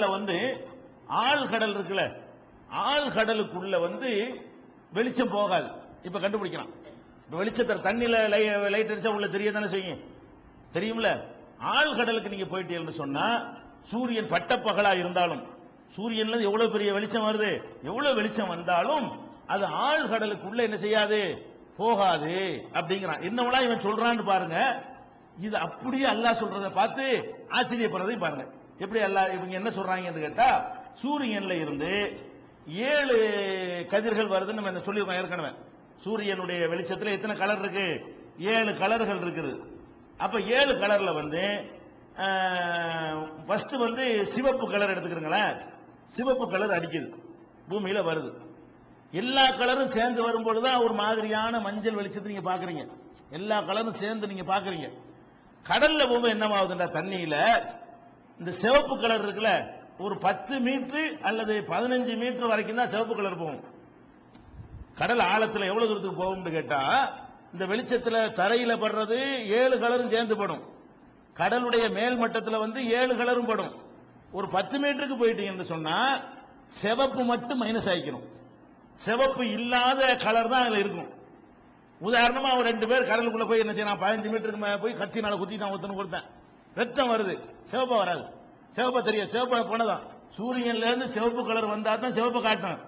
கடல்ல வந்து ஆழ்கடல் இருக்குல்ல ஆழ்கடலுக்குள்ள வந்து வெளிச்சம் போகாது. இப்ப கண்டுபிடிக்கலாம். இப்ப வெளிச்சத்தை தண்ணியில லைட் அடிச்சா உள்ள தெரிய தானே செய்யும்? தெரியும்ல? ஆழ்கடலுக்கு நீங்க போயிட்டீங்கன்னு சொன்னா சூரியன் பட்டப்பகலா இருந்தாலும் சூரியன்ல இருந்து எவ்வளவு பெரிய வெளிச்சம் வருது? எவ்வளவு வெளிச்சம் வந்தாலும் அது ஆழ்கடலுக்குள்ள என்ன செய்யாது? போகாது அப்படிங்கிறான். என்னவெல்லாம் இவன் சொல்றான்னு பாருங்க. இது அப்படியே அல்லாஹ் சொல்றதை பார்த்து ஆச்சரியப்படுறதையும் பாருங்க. எப்படி எல்லா இவங்க என்ன சொல்றாங்கன்னு கேட்டா சூரியன்ல இருந்து ஏழு கதிர்கள் வருதுன்னு நம்ம சொல்லியிருக்கோம் ஏற்கனவே. சூரியனுடைய வெளிச்சத்துல எத்தனை கலர் இருக்கு? ஏழு கலர்கள் இருக்குது. அப்ப ஏழு கலர்ல வந்து ஃபர்ஸ்ட் வந்து சிவப்பு கலர் எடுத்துக்கிறீங்களேன். சிவப்பு கலர் அடிக்குது. பூமியில வருது. எல்லா கலரும் சேர்ந்து வரும்பொழுது தான் ஒரு மாதிரியான மஞ்சள் வெளிச்சத்தை நீங்க பாக்குறீங்க. எல்லா கலரும் சேர்ந்து நீங்க பாக்குறீங்க. கடல்ல போகும்போது என்னவாகுதுண்டா தண்ணியில இந்த சிவப்பு கலர் இருக்குல்ல ஒரு பத்து மீட்டர் அல்லது பதினஞ்சு மீட்டர் வரைக்கும் தான் சிவப்பு கலர் போகும். கடல் ஆழத்தில் எவ்வளவு தூரத்துக்கு போகும்னு கேட்டா இந்த வெளிச்சத்தில் தரையில படுறது ஏழு கலரும் சேர்ந்து படும். கடலுடைய மேல் மட்டத்தில் வந்து ஏழு கலரும் படும். ஒரு பத்து மீட்டருக்கு போயிட்டீங்கன்னு சொன்னா சிவப்பு மட்டும் மைனஸ் ஆகிக்கணும் சிவப்பு இல்லாத கலர் தான் அதில் இருக்கும். உதாரணமா அவன் ரெண்டு பேர் கடலுக்குள்ள போய் என்ன செய்யலாம் பதினஞ்சு மீட்டருக்கு மேல போய் கத்தினால குத்திட்டான் ஒருத்தன் கொடுத்தேன். ரத்தம் வருது. சிவப்பா வராது. சிவப்பா தெரியும். சிவப்பா போனதான் சூரியன்ல இருந்து சிவப்பு கலர் வந்தா தான் சிவப்பு காட்டும்.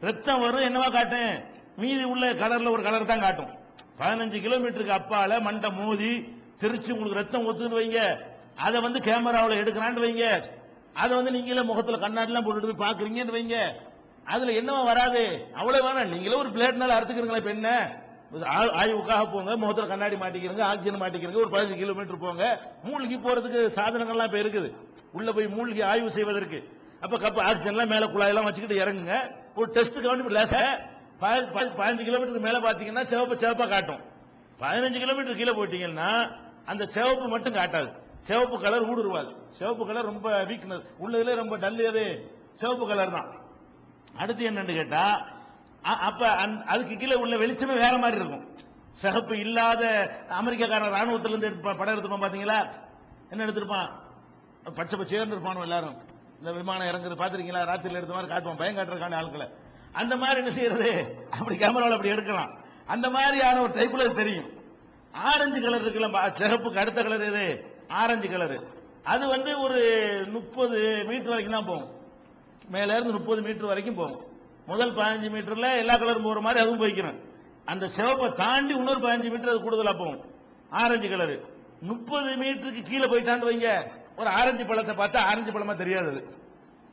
ரத்தம் வரும் என்னவா காட்டும்? மீதி உள்ள கலர்ல ஒரு கலர் தான் காட்டும். பதினஞ்சு கிலோமீட்டருக்கு அப்பால மண்டை மோதி திருச்சி உங்களுக்கு ரத்தம் ஒத்துன்னு வைங்க. அதை வந்து கேமராவில் எடுக்கிறான்னு வைங்க. அதை வந்து நீங்களே முகத்துல கண்ணாடிலாம் போட்டுட்டு போய் பாக்குறீங்கன்னு வைங்க. அதுல என்னவா வராது? அவ்வளவு வேணாம். நீங்களே ஒரு பிளேட்னால அறுத்துக்கிறீங்களா இப்ப என்ன? ஆய்வுக்காக போங்க முகத்துல கண்ணாடி மாட்டிக்கிறங்க ஆக்சிஜன் மாட்டிக்கிறங்க ஒரு பதினஞ்சு கிலோமீட்டர் போங்க. மூழ்கி போறதுக்கு சாதனங்கள்லாம் இப்ப இருக்குது. உள்ள போய் மூழ்கி ஆய்வு செய்வதற்கு. அப்ப கப்ப ஆக்சிஜன்லாம் மேல குழாயெல்லாம் வச்சுக்கிட்டு இறங்குங்க. ஒரு டெஸ்ட் கவனி லேச பதினஞ்சு கிலோமீட்டருக்கு மேல பாத்தீங்கன்னா சிவப்பு சிவப்பா காட்டும். பதினஞ்சு கிலோமீட்டர் கீழே போயிட்டீங்கன்னா அந்த சிவப்பு மட்டும் காட்டாது. சிவப்பு கலர் ஊடுருவாது. சிவப்பு கலர் ரொம்ப வீக்னஸ் உள்ளதுல ரொம்ப டல் எது சிவப்பு கலர் தான். அடுத்து என்னன்னு கேட்டா அப்ப அதுக்கு கீழே உள்ள வெளிச்சமே வேற மாதிரி இருக்கும். சிகப்பு இல்லாத அமெரிக்காக்காரன் ராணுவத்துல இருந்து படம் எடுத்துப்பான் பாத்தீங்களா? என்ன எடுத்திருப்பான்? பச்சை பச்சையர்னு இருப்பானோ எல்லாரும். இந்த விமானம் இறங்குறது பாத்திருக்கீங்களா? ராத்திரில எடுத்த மாதிரி காட்டுவான். பயம் காட்டுறதுக்கான ஆட்களை. அந்த மாதிரி என்ன செய்யறது? அப்படி கேமராவில் அப்படி எடுக்கலாம். அந்த மாதிரியான ஒரு டைப்ல தெரியும். ஆரஞ்சு கலர் இருக்குல்ல சிகப்புக்கு அடுத்த கலர் எது? ஆரஞ்சு கலரு அது வந்து ஒரு முப்பது மீட்டர் வரைக்கும் தான் போகும். மேல இருந்து முப்பது மீட்டர் வரைக்கும் போகும். முதல் பதினஞ்சு மீட்டர்ல எல்லா கலரும் போற மாதிரி அதுவும் போய்க்கணும் அந்த சிவப்பை தாண்டி இன்னொரு பதினஞ்சு மீட்டர் அது கூடுதலா போகும். ஆரஞ்சு கலரு. முப்பது மீட்டருக்கு கீழே போயிட்டான்னு வைங்க. ஒரு ஆரஞ்சு பழத்தை பார்த்தா ஆரஞ்சு பழமா தெரியாது அது.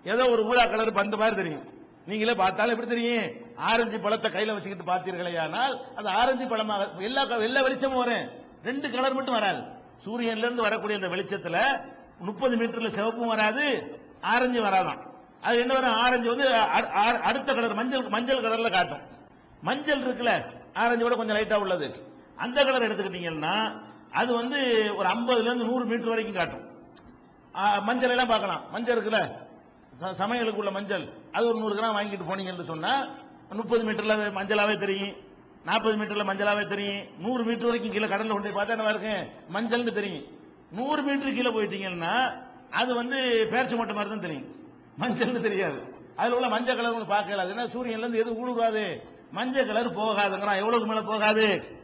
ஏதோ ஒரு ஊழா கலர் பந்த மாதிரி தெரியும். நீங்களே பார்த்தாலும் எப்படி தெரியும்? ஆரஞ்சு பழத்தை கையில வச்சுக்கிட்டு பார்த்தீர்களேயானால் அது ஆரஞ்சு பழமாக எல்லா எல்லா வெளிச்சமும் வரும் ரெண்டு கலர் மட்டும் வராது. சூரியன்ல இருந்து வரக்கூடிய அந்த வெளிச்சத்துல முப்பது மீட்டர்ல சிவப்பும் வராது ஆரஞ்சு வராதான் அது என்ன வரும்? ஆரஞ்சு வந்து அடுத்த கலர் மஞ்சள் மஞ்சள் கலர்ல காட்டும். மஞ்சள் இருக்குல்ல ஆரஞ்சு விட கொஞ்சம் லைட்டா உள்ளது. அந்த கலர் எடுத்துக்கிட்டீங்கன்னா அது வந்து ஒரு ஐம்பதுல இருந்து நூறு மீட்டர் வரைக்கும் காட்டும். மஞ்சள் எல்லாம் பார்க்கலாம். மஞ்சள் இருக்குல்ல ச- சமையலுக்கு உள்ள மஞ்சள். அது ஒரு நூறு கிராம் வாங்கிட்டு போனீங்கன்னு சொன்னா முப்பது மீட்டர்ல அது மஞ்சளாவே தெரியும். நாற்பது மீட்டர்ல மஞ்சளாவே தெரியும். நூறு மீட்டர் வரைக்கும் கீழே கடல்ல கொண்டு போய் பார்த்தா என்ன இருக்கு? மஞ்சள்னு தெரியும். நூறு மீட்டர் கீழே போயிட்டீங்கன்னா அது வந்து பேர்ச்சி மட்டை மாதிரி தான் தெரியும். மஞ்சள்னு தெரியாது. அதுல உள்ள மஞ்சள் கலர் ஒன்று பார்க்கல. ஏன்னா சூரியன்ல இருந்து எது ஊழுகாது மஞ்சள் கலர் போகாதுங்கிறான். எவ்வளவுக்கு மேல போகாது?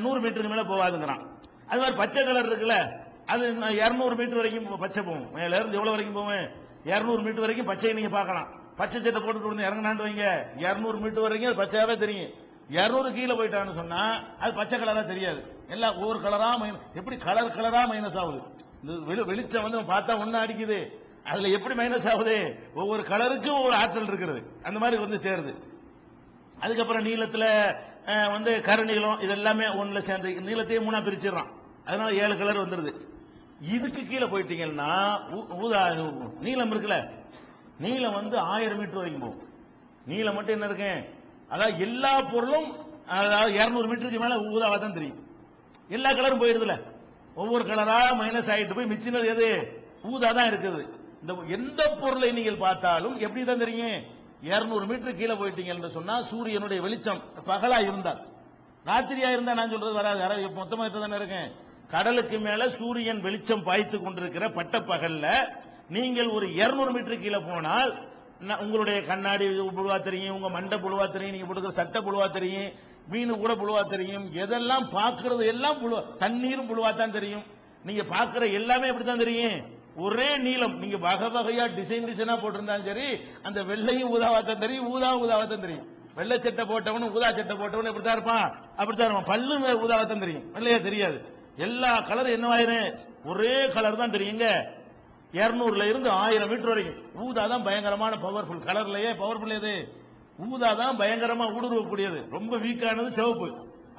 நூறு மீட்டருக்கு மேல போகாதுங்கிறான். அது மாதிரி பச்சை கலர் இருக்குல்ல அது இரநூறு மீட்டர் வரைக்கும் போ- பச்சை போகும். மேல இருந்து எவ்வளவு வரைக்கும் போகும்? இரநூறு மீட்டர் வரைக்கும் பச்சையை நீங்க பார்க்கலாம். பச்சை சட்டை போட்டுட்டு வந்து இறங்கினான்னு வைங்க. இரநூறு மீட்டர் வரைக்கும் அது பச்சையாவே தெரியும். இரநூறு கீழே போயிட்டான்னு சொன்னா அது பச்சை கலரா தெரியாது. எல்லாம் ஒவ்வொரு கலரா மைனஸ் எப்படி கலர் கலரா மைனஸ் ஆகுது? வெளி- வெளிச்சம் வந்து பார்த்தா ஒன்னு அடிக்குது. அதுல எப்படி மைனஸ் ஆகுது? ஒவ்வொரு கலருக்கும் ஒவ்வொரு ஆற்றல் இருக்கிறது. அந்த மாதிரி வந்து சேருது. அதுக்கப்புறம் நீளத்துல வந்து கருநீளம் இதெல்லாமே ஒன்றில் சேர்ந்து நீளத்தையே மூணா பிரிச்சிடறான். அதனால ஏழு கலர் வந்துருது. இதுக்கு கீழே போயிட்டீங்கன்னா ஊ- ஊதா நீளம் இருக்குல்ல? நீளம் வந்து ஆயிரம் மீட்டர் வரைக்கும் போகும். நீளம் மட்டும் என்ன இருக்கு? அதாவது எல்லா பொருளும் அதாவது இரநூறு மீட்டருக்கு மேல ஊதாவா தான் தெரியும். எல்லா கலரும் போயிடுதுல ஒவ்வொரு கலரா மைனஸ் ஆகிட்டு போய் மிச்சினது எது? ஊதா தான் இருக்குது. இந்த எந்த பொருளை நீங்கள் பார்த்தாலும் எப்படி தான் தெரியும்? 200 மீட்டர் கீழே போயிட்டீங்கன்னு சொன்னா சூரியனுடைய வெளிச்சம் பகலா இருந்தால் ராத்திரியா இருந்தா நான் சொல்றது வராது. யாராவது மொத்தமா தானே இருக்கேன்? கடலுக்கு மேல சூரியன் வெளிச்சம் பாய்த்து கொண்டிருக்கிற பட்ட பகல்ல நீங்கள் ஒரு 200 மீட்டர் கீழே போனால் உங்களுடைய கண்ணாடி புழுவா தெரியும் உங்க மண்டை புழுவா தெரியும் நீங்க போட்டுக்கிற சட்டை புழுவா தெரியும் மீன் கூட புழுவா தெரியும். எதெல்லாம் பார்க்கிறது எல்லாம் புழுவா தண்ணீரும் புழுவா தான் தெரியும். நீங்க பார்க்கிற எல்லாமே எப்படித்தான் தெரியும்? ஒரே நீளம். நீங்க வகை வகையா டிசைன் டிசைனா போட்டிருந்தாலும் சரி அந்த வெள்ளையும் ஊதாவாத்தான் தெரியும் ஊதா ஊதாவாத்தான் தான் தெரியும். வெள்ளை சட்டை போட்டவனும் ஊதா சட்டை போட்டவனும் எப்படித்தான் இருப்பான். அப்படித்தான் இருப்பான். பல்லு ஊதாவாத்தான் தான் தெரியும். வெள்ளையா தெரியாது. எல்லா கலரும் என்னவாயிரும் ஒரே கலர் தான் தெரியுங்க இருநூறுல இருந்து ஆயிரம் மீட்டர் வரைக்கும். ஊதா தான் பயங்கரமான பவர்ஃபுல் கலர்லயே பவர்ஃபுல் எது ஊதா தான் பயங்கரமா ஊடுருவக்கூடியது. ரொம்ப வீக்கானது சிவப்பு.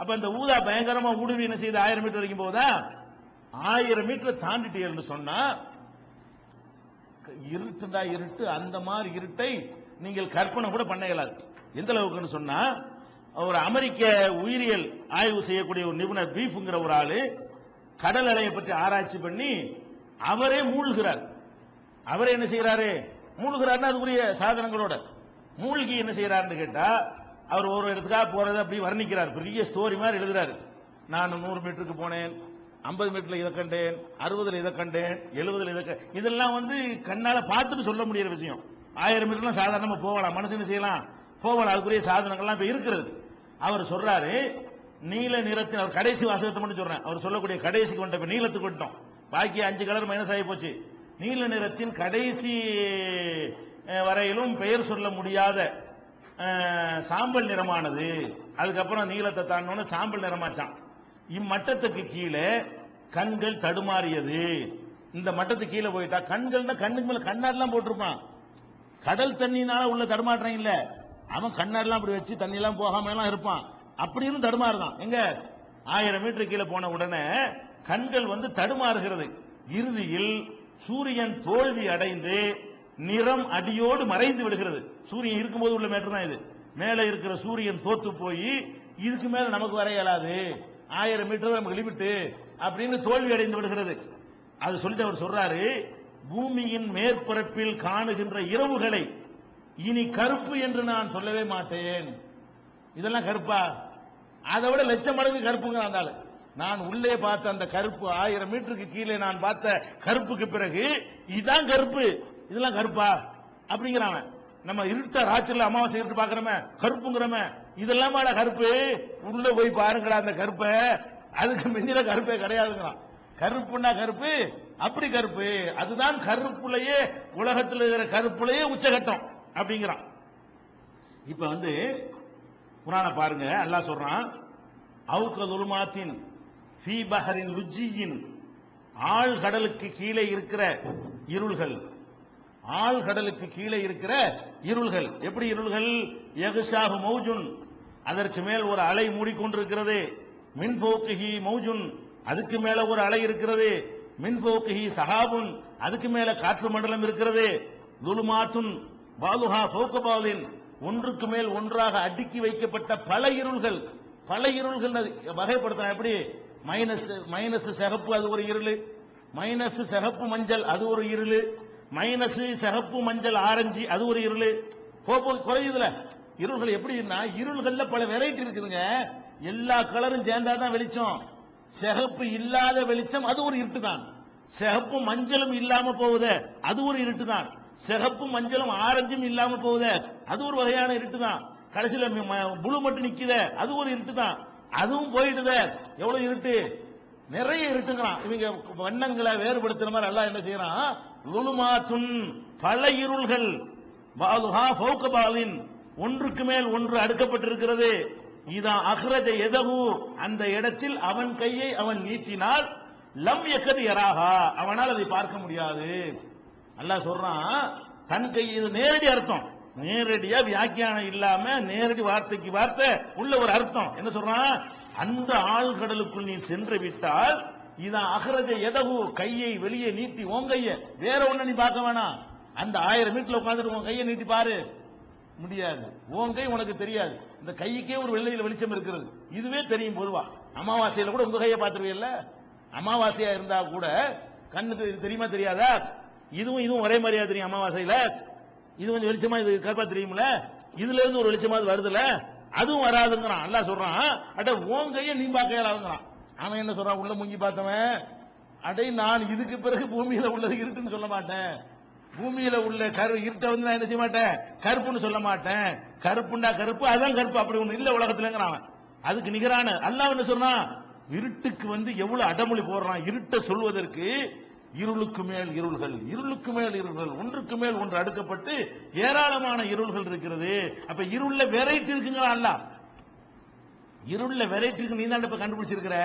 அப்ப இந்த ஊதா பயங்கரமா ஊடுருவி என்ன செய்யுது? ஆயிரம் மீட்டர் வரைக்கும் போதா ஆயிரம் மீட்டர் தாண்டிட்டீங்கன்னு சொன்னா இருட்டுண்டா இருட்டு அந்த மாதிரி இருட்டை நீங்கள் கற்பனை கூட பண்ண இயலாது எந்த அளவுக்குன்னு சொன்னா ஒரு அமெரிக்க உயிரியல் ஆய்வு செய்யக்கூடிய ஒரு நிபுணர் பீஃப்ங்கிற ஒரு ஆளு கடல் அலையை பற்றி ஆராய்ச்சி பண்ணி அவரே மூழ்கிறார். அவரே என்ன செய்யறாரு மூழ்கிறாருன்னா அதுக்குரிய சாதனங்களோட. மூழ்கி என்ன செய்யறாருன்னு கேட்டா அவர் ஒரு இடத்துக்காக போறதை அப்படி வர்ணிக்கிறார். பெரிய ஸ்டோரி மாதிரி எழுதுறாரு. நான் நூறு மீட்டருக்கு போனேன். ஐம்பது மீட்டர்ல இதை கண்டேன் அறுபதுல இதை கண்டேன் எழுபதுல இதை க- இதெல்லாம் வந்து கண்ணால பார்த்துட்டு சொல்ல முடியற விஷயம். ஆயிரம் மீட்டர்லாம் சாதாரணமா போகலாம் மனுஷன் செய்யலாம்? போகலாம் அதுக்குரிய சாதனங்கள்லாம் இப்ப இருக்கிறது. அவர் சொல்றாரு நீல நிறத்தின் அவர் கடைசி வாசகத்தை மட்டும் சொல்றேன். அவர் சொல்லக்கூடிய கடைசிக்கு வந்துட்ட இப்ப நீளத்துக்கு வந்துட்டோம். பாக்கி அஞ்சு கலர் மைனஸ் ஆகி போச்சு. நீல நிறத்தின் கடைசி வரையிலும் பெயர் சொல்ல முடியாத சாம்பல் நிறமானது. அதுக்கப்புறம் நீளத்தை தாண்டோன்னு சாம்பல் நிறமாச்சான். இம்மட்டத்துக்கு கீழே கண்கள் தடுமாறியது. இந்த மட்டத்துக்கு கீழே போயிட்டா கண்கள் தான் கண்ணுக்கு மேல கண்ணாடிலாம் போட்டிருப்பான். கடல் தண்ணினால உள்ள தடுமாற்றம் இல்ல. அவன் கண்ணாடிலாம் அப்படி வச்சு தண்ணி எல்லாம் போகாம எல்லாம் இருப்பான் அப்படின்னு தடுமாறுதான். எங்க? ஆயிரம் மீட்டர் கீழே போன உடனே கண்கள் வந்து தடுமாறுகிறது. இறுதியில் சூரியன் தோல்வி அடைந்து நிறம் அடியோடு மறைந்து விடுகிறது. சூரியன் இருக்கும்போது உள்ள மேட்டர் தான் இது. மேலே இருக்கிற சூரியன் தோத்து போய் இதுக்கு மேல நமக்கு வர இயலாது. ஆயிரம் மீட்டர் தான் நமக்கு லிமிட்டு அப்படின்னு தோல்வி அடைந்து விடுகிறது. அது சொல்லிட்டு அவர் சொல்றாரு பூமியின் மேற்பரப்பில் காணுகின்ற இரவுகளை இனி கருப்பு என்று நான் சொல்லவே மாட்டேன். இதெல்லாம் கருப்பா? அதை விட லட்சம் மடங்கு கருப்புங்க அந்த நான் உள்ளே பார்த்த அந்த கருப்பு ஆயிரம் மீட்டருக்கு கீழே நான் பார்த்த கருப்புக்கு பிறகு இதான் கருப்பு இதெல்லாம் கருப்பா? அப்படிங்கிறான் நம்ம இருட்ட ராத்திரில அமாவாசை இருட்டு பாக்குறோமே கருப்புங்கிறோமே. இதெல்லாம் கருப்பு? உள்ள போய் பாருங்கடா அந்த கருப்பை. அதுக்கு மிஞ்சின கருப்பே கிடையாதுங்கிறான் கருப்புன்னா கருப்பு அப்படி கருப்பு. அதுதான் கருப்புலயே உலகத்தில் இருக்கிற கருப்புலயே உச்சகட்டம் அப்படிங்கிறான். இப்ப வந்து குரான பாருங்க அல்லாஹ் சொல்றான் அவுக்க துலுமாத்தின் ஃபீ பஹரின் ருஜியின் ஆழ்கடலுக்கு கீழே இருக்கிற இருள்கள். ஆழ்கடலுக்கு கீழே இருக்கிற இருள்கள். எப்படி இருள்கள்? எகுஷாஹு மௌஜுன். அதற்கு மேல் ஒரு அலை மூடிக்கொண்டிருக்கிறது. மின்போக்குஹி மௌஜுன் அதுக்கு மேல ஒரு அலை இருக்கிறது. மின்போக்குஹி சஹாபுன் அதுக்கு மேல காற்று மண்டலம் இருக்கிறது. துலுமாத்துன் பாலுஹா போக்கபாலின் ஒன்றுக்கு மேல் ஒன்றாக அடுக்கி வைக்கப்பட்ட பல இருள்கள். பல இருள்கள் வகைப்படுத்தின வகைப்படுத்தலாம். எப்படி? மைனஸ் மைனஸ் சிகப்பு அது ஒரு இருள். மைனஸ் சிகப்பு மஞ்சள் அது ஒரு இருள். மைனஸ் சிகப்பு மஞ்சள் ஆரஞ்சு அது ஒரு இருள். குறையுதுல. இருள்கள் எப்படின்னா இருள்கள்ல பல வெரைட்டி இருக்குதுங்க. எல்லா கலரும் சேர்ந்தாதான் வெளிச்சம். சிகப்பு இல்லாத வெளிச்சம் அது ஒரு இருட்டு தான் சிகப்பு மஞ்சளும் இல்லாம போகுதே அது ஒரு இருட்டு தான் சிகப்பு மஞ்சளும் ஆரஞ்சும் இல்லாம போகுது அது ஒரு வகையான இருட்டு தான் கடைசியில புழு மட்டும் நிக்குதே அது ஒரு இருட்டு தான் அதுவும் போயிடுதே எவ்வளவு இருட்டு? நிறைய இருட்டுங்கிறான் இவங்க வண்ணங்களை வேறுபடுத்துற மாதிரி எல்லாம் என்ன செய்யறான்? லுலுமாத்துன் பல இருள்கள். பாலுஹா ஃபௌகபாலின் ஒன்றுக்கு மேல் ஒன்று அடுக்கப்பட்டிருக்கிறது. இதான் அஹ்ரஜ எதகு அந்த இடத்தில் அவன் கையை அவன் நீட்டினால் லம் எக்கது எராகா அவனால் அதை பார்க்க முடியாது. அல்லாஹ் சொல்றான் தன் கை இது நேரடி அர்த்தம். நேரடியா வியாக்கியானம் இல்லாம நேரடி வார்த்தைக்கு வார்த்தை உள்ள ஒரு அர்த்தம். என்ன சொல்றான்? அந்த ஆழ்கடலுக்குள் நீ சென்று விட்டால் இதான் அகரஜ எதகு கையை வெளியே நீட்டி உன் கைய வேற ஒண்ணு நீ பார்க்க வேணாம். அந்த ஆயிரம் மீட்டர்ல உட்காந்துட்டு உன் கையை நீட்டி பாரு. முடியாது. உன் கை உனக்கு தெரியாது. இந்த கைக்கே ஒரு வெள்ளையில் வெளிச்சம் இருக்கிறது. இதுவே தெரியும் பொதுவா. அமாவாசையில கூட உங்க கையை பார்த்துருவீல்ல அமாவாசையா இருந்தா கூட கண்ணுக்கு இது தெரியுமா தெரியாதா? இதுவும் இதுவும் ஒரே மாதிரியா தெரியும் அமாவாசையில. இது கொஞ்சம் வெளிச்சமா இது கருப்பா தெரியும்ல? இதுல இருந்து ஒரு வெளிச்சமா வருதுல? அதுவும் வராதுங்கிறான். அல்ல சொல்றான் அட உன் கையை நீ பார்க்க ஆனா அவன் என்ன சொல்றான்? உள்ள முங்கி பார்த்தவன் அடே நான் இதுக்கு பிறகு பூமியில உள்ளது இருட்டுன்னு சொல்ல மாட்டேன். பூமியில உள்ள கரு இருட்ட வந்து நான் என்ன செய்ய மாட்டேன்? கருப்புன்னு சொல்ல மாட்டேன். கருப்புண்டா கருப்பு அதான் கருப்பு. அப்படி ஒண்ணு இல்ல உலகத்துலங்கிறான் அதுக்கு நிகரான அல்லாஹ் என்ன சொன்னா இருட்டுக்கு வந்து எவ்வளவு அடமொழி போடுறான்? இருட்ட சொல்வதற்கு இருளுக்கு மேல் இருள்கள் இருளுக்கு மேல் இருள்கள் ஒன்றுக்கு மேல் ஒன்று அடுக்கப்பட்டு ஏராளமான இருள்கள் இருக்கிறது. அப்ப இருள்ல வெரைட்டி இருக்குங்களா அல்லாஹ். இருள்ல வெரைட்டி இருக்கு. நீ தான் இப்ப கண்டுபிடிச்சிருக்கிற.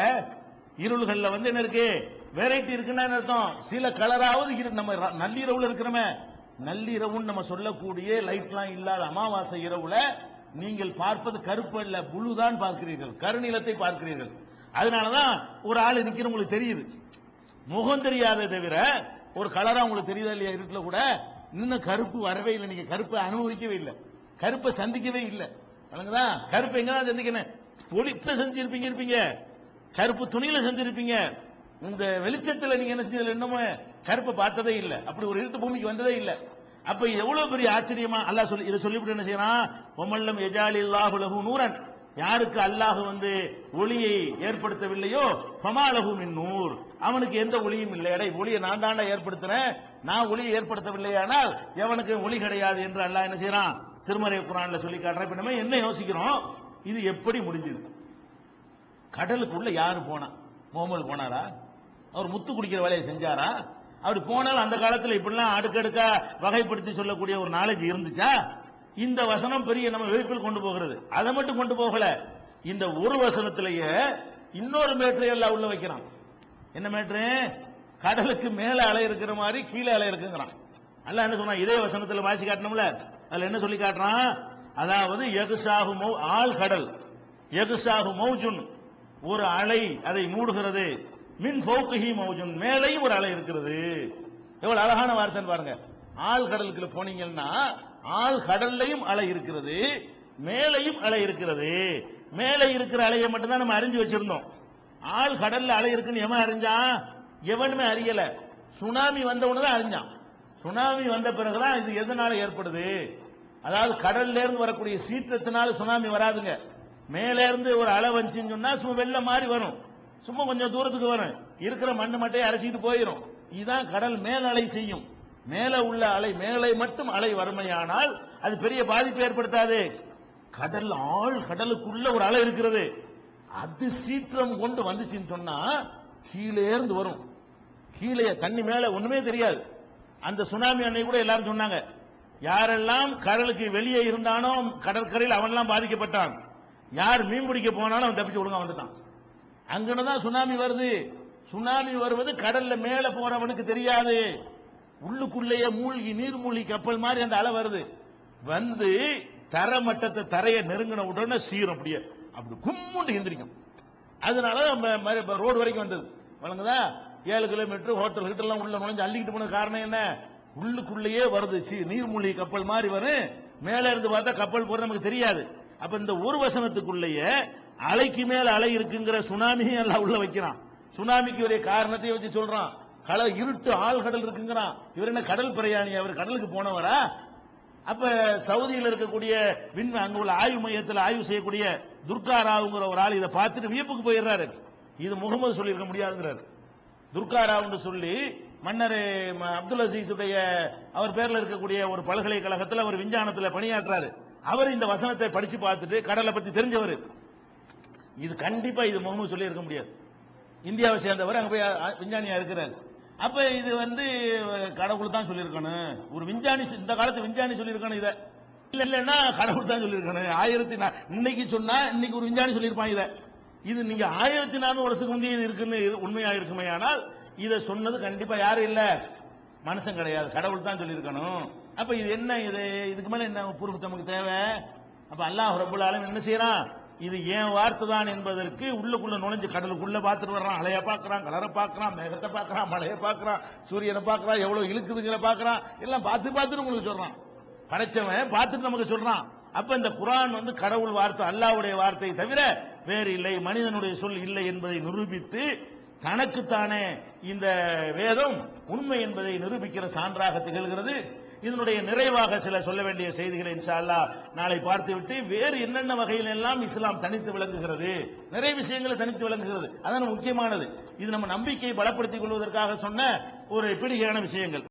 இருள்கள்ல வந்து என்ன இருக்கு? வெரைட்டி இருக்குன்னா அர்த்தம்? சில கலராவது இரு நம்ம ர- நள்ளிரவுல இருக்கிறோமே. நள்ளிரவுன்னு நம்ம சொல்லக்கூடிய லைட்லாம் இல்லாத அமாவாசை இரவுல நீங்கள் பார்ப்பது கருப்பு அல்ல புழு தான் பார்க்கிறீர்கள். கருநிலத்தை பார்க்கிறீர்கள். அதனாலதான் ஒரு ஆள் இருக்கிற உங்களுக்கு தெரியுது. முகம் தெரியாத தவிர ஒரு கலரா உங்களுக்கு தெரியுதா இல்லையா? இருக்கல கூட இன்னும் கருப்பு வரவே இல்லை. நீங்க கருப்பை அனுபவிக்கவே இல்லை. கருப்பை சந்திக்கவே இல்லை. வழங்குதா கருப்பு எங்க தான் சந்திக்கணும்? பொலித்த செஞ்சிருப்பீங்க இருப்பீங்க. கருப்பு துணியில செஞ்சிருப்பீங்க. இந்த வெளிச்சத்துல நீங்க என்ன செய்யல இன்னமும் கருப்பை பார்த்ததே இல்லை. அப்படி ஒரு இருட்டு பூமிக்கு வந்ததே இல்லை. அப்ப எவ்வளவு பெரிய ஆச்சரியமா அல்லாஹ் சொல்லி இதை சொல்லிவிட்டு என்ன செய்யறான் ஒமல்லம் எஜாலி அல்லாஹு லஹு நூரன். யாருக்கு அல்லாஹ் வந்து ஒளியை ஏற்படுத்தவில்லையோ? ஃபமாலஹு மின் நூர். அவனுக்கு எந்த ஒளியும் இல்லை. எடை ஒளியை நான் தாண்டா ஏற்படுத்துறேன். நான் ஒளியை ஏற்படுத்தவில்லையானால் எவனுக்கு ஒளி கிடையாது என்று அல்லாஹ் என்ன செய்யறான்? திருமறை குரான்ல சொல்லி காட்டுறேன். இப்ப நம்ம என்ன யோசிக்கிறோம்? இது எப்படி முடிஞ்சது? கடலுக்குள்ள யாரு போனா? முகமது போனாரா? அவர் முத்து குடிக்கிற வேலையை செஞ்சாரா? அப்படி போனால் அந்த காலத்தில் இப்படிலாம் அடுக்கடுக்கா வகைப்படுத்தி சொல்லக்கூடிய ஒரு நாலேஜ் இருந்துச்சா? இந்த வசனம் பெரிய நம்ம வெறுப்பில் கொண்டு போகிறது. அதை மட்டும் கொண்டு போகல. இந்த ஒரு வசனத்திலேயே இன்னொரு மேட்ரு எல்லாம் உள்ள வைக்கிறான். என்ன மேட்ரு? கடலுக்கு மேல அலை இருக்கிற மாதிரி கீழே அலை இருக்குங்கிறான். அல்ல என்ன சொன்னா இதே வசனத்தில் வாசி காட்டணும்ல. அதுல என்ன சொல்லி காட்டுறான்? அதாவது எகுசாகு மௌ ஆள் கடல் எகுசாகு மௌஜுன். ஒரு அலை அதை மூடுகிறது. மின் ஃபௌகஹி மௌஜுன். மேலேயும் ஒரு அலை இருக்கிறது. எவ்வளவு அழகான வார்த்தைன்னு பாருங்க. ஆள் கடலுக்குள்ள போனீங்கன்னா ஆள் கடல்லையும் அலை இருக்கிறது மேலையும் அலை இருக்கிறது. மேலே இருக்கிற அலையை மட்டும் தான் நம்ம அறிஞ்சு வச்சிருந்தோம். ஆள் கடல்ல அலை இருக்குன்னு எவன் அறிஞ்சான் எவனுமே அறியல. சுனாமி வந்த தான் அறிஞ்சான். சுனாமி வந்த பிறகுதான் இது எதனால ஏற்படுது? அதாவது கடல்ல இருந்து வரக்கூடிய சீற்றத்தினால சுனாமி வராதுங்க. மேல இருந்து ஒரு அலை வந்துச்சுன்னு சொன்னா சும்மா வெள்ளம் மாதிரி வரும். சும்மா கொஞ்சம் தூரத்துக்கு வரேன். இருக்கிற மண்ணு மட்டையை அரைச்சிட்டு போயிடும் இதுதான் கடல் மேல் அலை செய்யும். மேல உள்ள அலை மேலே மட்டும் அலை வறுமையானால் அது பெரிய பாதிப்பு ஏற்படுத்தாது. கடல் ஆள் கடலுக்குள்ள ஒரு அலை இருக்கிறது. அது சீற்றம் கொண்டு வந்துச்சுன்னு சொன்னா கீழே இருந்து வரும். கீழே தண்ணி மேல ஒண்ணுமே தெரியாது. அந்த சுனாமி அன்னை கூட எல்லாரும் சொன்னாங்க யாரெல்லாம் கடலுக்கு வெளியே இருந்தானோ கடற்கரையில் அவன்லாம் பாதிக்கப்பட்டான். யார் மீன் பிடிக்க போனாலும் அவன் தப்பிச்சு ஒழுங்கா வந்துட்டான். அங்கன்னு தான் சுனாமி வருது. சுனாமி வருவது கடல்ல மேல போறவனுக்கு தெரியாது. உள்ளுக்குள்ளேயே மூழ்கி நீர்மூழ்கி கப்பல் மாதிரி அந்த அலை வருது. வந்து தர மட்டத்தை தரையை நெருங்கின உடனே சீரும் அப்படியே. அப்படி கும்முண்டு எந்திரிக்கும். அதனால நம்ம ரோடு வரைக்கும் வந்தது. வழங்குதா? ஏழு கிலோமீட்டர் ஹோட்டல் கிட்ட எல்லாம் உள்ள நுழைஞ்சு அள்ளிக்கிட்டு போன காரணம் என்ன? உள்ளுக்குள்ளேயே வருது. நீர்மூழ்கி கப்பல் மாதிரி வரும். மேல இருந்து பார்த்தா கப்பல் போற நமக்கு தெரியாது. அப்ப இந்த ஒரு வசனத்துக்குள்ளேயே அலைக்கு மேல் அலை இருக்குங்கிற சுனாமியும் எல்லாம் உள்ள வைக்கிறான். சுனாமிக்கு ஒரே காரணத்தை வச்சு சொல்றான். கல இருட்டு ஆள் கடல் இருக்குங்கிறான். இவர் என்ன கடல் பிரயாணி? அவர் கடலுக்கு போனவரா? அப்ப சவுதியில் இருக்கக்கூடிய விண் அங்க உள்ள ஆய்வு மையத்தில் ஆய்வு செய்யக்கூடிய துர்கா ராவுங்கிற ஒரு ஆள் இதை பார்த்துட்டு வியப்புக்கு போயிடுறாரு. இது முகமது சொல்லியிருக்க முடியாதுங்கிறாரு. துர்கா ராவ்னு சொல்லி மன்னர் அப்துல் அசீஸுடைய அவர் பேர்ல இருக்கக்கூடிய ஒரு பல்கலைக்கழகத்தில் அவர் விஞ்ஞானத்துல பணியாற்றுறாரு அவர் இந்த வசனத்தை படிச்சு பார்த்துட்டு கடலை பத்தி தெரிஞ்சவர். இது கண்டிப்பா இது முகமது சொல்லி இருக்க முடியாது. இந்தியாவை சேர்ந்தவர் அங்க போய் விஞ்ஞானியா இருக்கிறார். அப்ப இது வந்து கடவுள் தான் சொல்லியிருக்கணும். ஒரு விஞ்ஞானி இந்த காலத்து விஞ்ஞானி சொல்லியிருக்கணும் இதை. இல்ல இல்லன்னா கடவுள் தான் சொல்லியிருக்கணும். ஆயிரத்தி இன்னைக்கு சொன்னா இன்னைக்கு ஒரு விஞ்ஞானி சொல்லியிருப்பான் இதை. இது நீங்க ஆயிரத்தி நானூறு வருஷத்துக்கு முந்தைய இது இருக்குன்னு இரு- உண்மையா இருக்குமே ஆனால் இதை சொன்னது கண்டிப்பா யாரும் இல்ல. மனுஷன் கிடையாது. கடவுள் தான் சொல்லியிருக்கணும். அப்ப இது என்ன இது? இதுக்கு மேல என்ன ப்ரூஃப் நமக்கு தேவை? அப்ப அல்லாஹ் ரப்பல் ஆலமீன் என்ன செய்யறான்? இது ஏன் வார்த்தை தான் என்பதற்கு உள்ளுக்குள்ள நுழைஞ்சு கடலுக்குள்ள பார்த்துட்டு வர்றான். அலைய பார்க்கறான் கலரை பார்க்கறான் மேகத்தை பார்க்கறான் மலையை பார்க்கறான் சூரியனை பார்க்கறான் எவ்வளவு இழுக்குதுங்களை பார்க்கறான். எல்லாம் பார்த்து பார்த்துட்டு உங்களுக்கு சொல்றான். படைச்சவன் பார்த்துட்டு நமக்கு சொல்றான். அப்ப இந்த குரான் வந்து கடவுள் வார்த்தை அல்லாஹ்வுடைய வார்த்தை தவிர வேறு இல்லை. மனிதனுடைய சொல் இல்லை என்பதை நிரூபித்து தனக்குத்தானே இந்த வேதம் உண்மை என்பதை நிரூபிக்கிற சான்றாக திகழ்கிறது. இதனுடைய நிறைவாக சில சொல்ல வேண்டிய செய்திகளை இன்ஷா நாளை பார்த்துவிட்டு வேறு என்னென்ன வகையில் எல்லாம் இஸ்லாம் தனித்து விளங்குகிறது நிறைய விஷயங்களை தனித்து விளங்குகிறது அதான் முக்கியமானது. இது நம்ம நம்பிக்கையை பலப்படுத்திக் கொள்வதற்காக சொன்ன ஒரு பிடிகையான விஷயங்கள்.